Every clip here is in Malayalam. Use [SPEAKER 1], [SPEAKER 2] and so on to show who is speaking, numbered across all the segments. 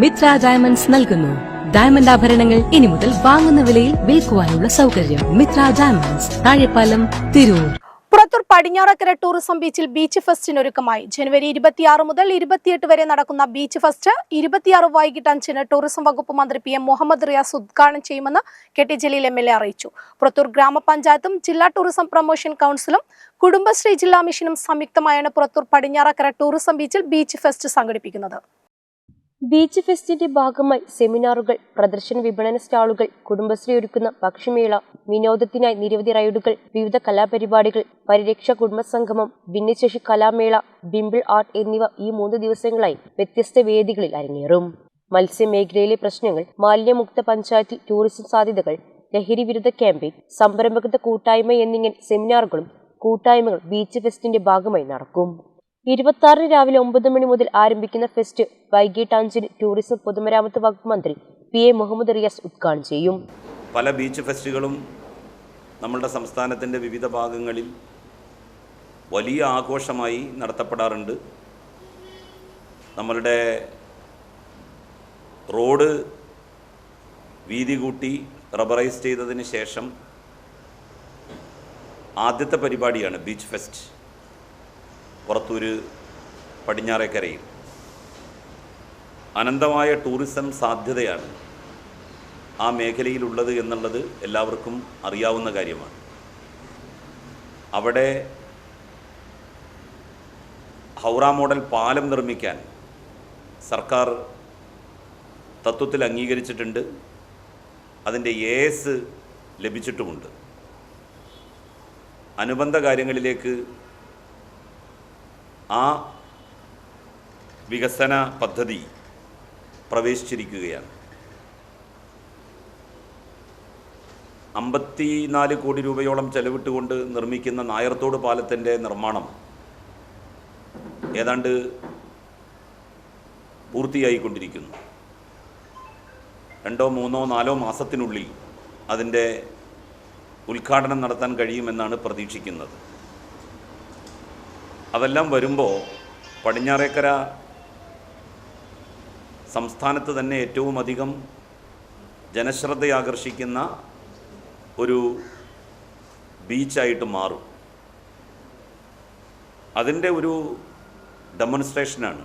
[SPEAKER 1] മിത്ര ഡയമണ്ട്സ് നൽകുന്നു. ഡയമണ്ട് ആഭരണങ്ങൾ ഇനി മുതൽ വാങ്ങുന്ന വിലയിൽ വിൽക്കുവാനുള്ള സൗകര്യം മിത്ര ഡയമണ്ട്സ് താഴെപ്പാലം തിരൂർ.
[SPEAKER 2] പുറത്തൂർ പടിഞ്ഞാറക്കര ടൂറിസം ബീച്ചിൽ ബീച്ച് ഫെസ്റ്റിനൊരുക്കമായി ജനുവരി ഇരുപത്തിയാറ് മുതൽ ഇരുപത്തിയെട്ട് വരെ നടക്കുന്ന ബീച്ച് ഫെസ്റ്റ് ഇരുപത്തിയാറ് വൈകിട്ട് അഞ്ചിന് ടൂറിസം വകുപ്പ് മന്ത്രി പി എം മുഹമ്മദ് റിയാസ് ഉദ്ഘാടനം ചെയ്യുമെന്ന് K T Jaleel M L A അറിയിച്ചു. പുറത്തൂർ ഗ്രാമപഞ്ചായത്തും ജില്ലാ ടൂറിസം പ്രൊമോഷൻ കൗൺസിലും കുടുംബശ്രീ ജില്ലാ മിഷനും സംയുക്തമായാണ് പുറത്തൂർ പടിഞ്ഞാറക്കര ടൂറിസം ബീച്ചിൽ ബീച്ച് ഫെസ്റ്റ് സംഘടിപ്പിക്കുന്നത്.
[SPEAKER 3] ബീച്ച് ഫെസ്റ്റിന്റെ ഭാഗമായി സെമിനാറുകൾ പ്രദർശന വിപണന സ്റ്റാളുകൾ കുടുംബശ്രീ ഒരുക്കുന്ന ഭക്ഷ്യമേള വിനോദത്തിനായി നിരവധി റൈഡുകൾ വിവിധ കലാപരിപാടികൾ പരിരക്ഷ കുടുംബസംഗമം ഭിന്നശേഷി കലാമേള ബിംബിൾ ആർട്ട് എന്നിവ ഈ മൂന്ന് ദിവസങ്ങളായി വ്യത്യസ്ത വേദികളിൽ അരങ്ങേറും. മത്സ്യമേഖലയിലെ പ്രശ്നങ്ങൾ മാലിന്യമുക്ത പഞ്ചായത്തിൽ ടൂറിസം സാധ്യതകൾ ലഹരി വിരുദ്ധ ക്യാമ്പയിൻ സംരംഭകത്വ കൂട്ടായ്മ എന്നിങ്ങനെ സെമിനാറുകളും കൂട്ടായ്മകൾ ബീച്ച് ഫെസ്റ്റിന്റെ ഭാഗമായി നടക്കും. ഇരുപത്തി രാവിലെ ഒമ്പത് മണി മുതൽ ആരംഭിക്കുന്ന ഫെസ്റ്റ് വൈകിട്ട് അഞ്ചിന് ടൂറിസം പൊതുമരാമത്ത് വകുപ്പ് മന്ത്രി പി എ മുഹമ്മദ് റിയാസ് ഉദ്ഘാടനം ചെയ്യും.
[SPEAKER 4] പല ബീച്ച് ഫെസ്റ്റുകളും നമ്മളുടെ സംസ്ഥാനത്തിന്റെ വിവിധ ഭാഗങ്ങളിൽ വലിയ ആഘോഷമായി നടത്തപ്പെടാറുണ്ട്. നമ്മളുടെ റോഡ് വീതി കൂട്ടി റബ്ബറൈസ് ചെയ്തതിന് ശേഷം ആദ്യത്തെ പരിപാടിയാണ് ബീച്ച് ഫെസ്റ്റ്. പുറത്തൂര് പടിഞ്ഞാറേക്കരയിൽ. അനന്തമായ ടൂറിസം സാധ്യതയാണ് ആ മേഖലയിലുള്ളത് എന്നുള്ളത് എല്ലാവർക്കും അറിയാവുന്ന കാര്യമാണ്. അവിടെ ഹൗറ മോഡൽ പാലം നിർമ്മിക്കാൻ സർക്കാർ തത്വത്തിൽ അംഗീകരിച്ചിട്ടുണ്ട്. അതിന്റെ എസ് ലഭിച്ചിട്ടുമുണ്ട്. അനുബന്ധ കാര്യങ്ങളിലേക്ക് ആ വികസന പദ്ധതി പ്രവേശിച്ചിരിക്കുകയാണ്. അമ്പത്തിനാല് കോടി രൂപയോളം ചെലവിട്ടുകൊണ്ട് നിർമ്മിക്കുന്ന നായർത്തോട് പാലത്തിന്റെ നിർമ്മാണം ഏതാണ്ട് പൂർത്തിയായിക്കൊണ്ടിരിക്കുന്നു. രണ്ടോ മൂന്നോ നാലോ മാസത്തിനുള്ളിൽ അതിന്റെ ഉദ്ഘാടനം നടത്താൻ കഴിയുമെന്നാണ് പ്രതീക്ഷിക്കുന്നത്. അതെല്ലാം വരുമ്പോൾ പടിഞ്ഞാറേക്കര സംസ്ഥാനത്ത് തന്നെ ഏറ്റവും അധികം ജനശ്രദ്ധയാകർഷിക്കുന്ന ഒരു ബീച്ചായിട്ട് മാറും. അതിന്റെ ഒരു ഡെമോൺസ്ട്രേഷനാണ്.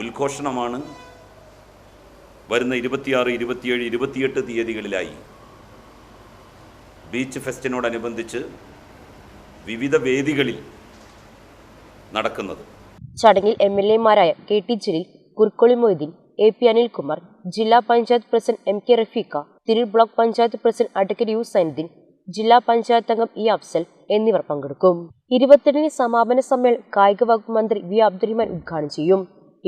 [SPEAKER 4] ഉദ്ഘോഷണമാണ് വരുന്ന ഇരുപത്തിയാറ് ഇരുപത്തിയേഴ് ഇരുപത്തിയെട്ട് തീയതികളിലായി ബീച്ച് ഫെസ്റ്റിനോടനുബന്ധിച്ച് വിവിധ വേദികളിൽ നടക്കുന്നത്.
[SPEAKER 3] ചടങ്ങിൽ M L എമാരായ K T Jaleel Kurukkoli Moideen A P Anilkumar ജില്ലാ panchayat president M K Rafeeqa Tirur block panchayat president advocate U Zainudheen ജില്ലാ പഞ്ചായത്ത് അംഗം ഇ അഫ്സൽ എന്നിവർ പങ്കെടുക്കും. ഇരുപത്തിരണ്ടിന് സമാപന സമ്മേളനം കായിക വകുപ്പ് മന്ത്രി വി അബ്ദുറഹ്മാൻ ഉദ്ഘാടനം ചെയ്യും.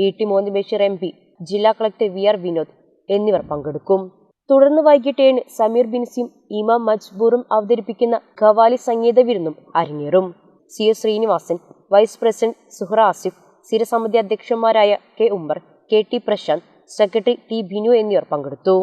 [SPEAKER 3] E T Mohan Basheer M P ജില്ലാ കളക്ടർ വി ആർ വിനോദ് എന്നിവർ പങ്കെടുക്കും. തുടർന്ന് വൈകിട്ട് ഏഴിന് സമീർ ബിൻസിയും ഇമാം മജ്ബൂറും അവതരിപ്പിക്കുന്ന ഖവാലി സംഗീത വിരുന്നും അരങ്ങേറും. C S Sreenivasan vice president Suhra Asif സ്ഥിരസമിതി അധ്യക്ഷന്മാരായ K Ummer K T Prasanth secretary T Binu എന്നിവർ പങ്കെടുത്തു.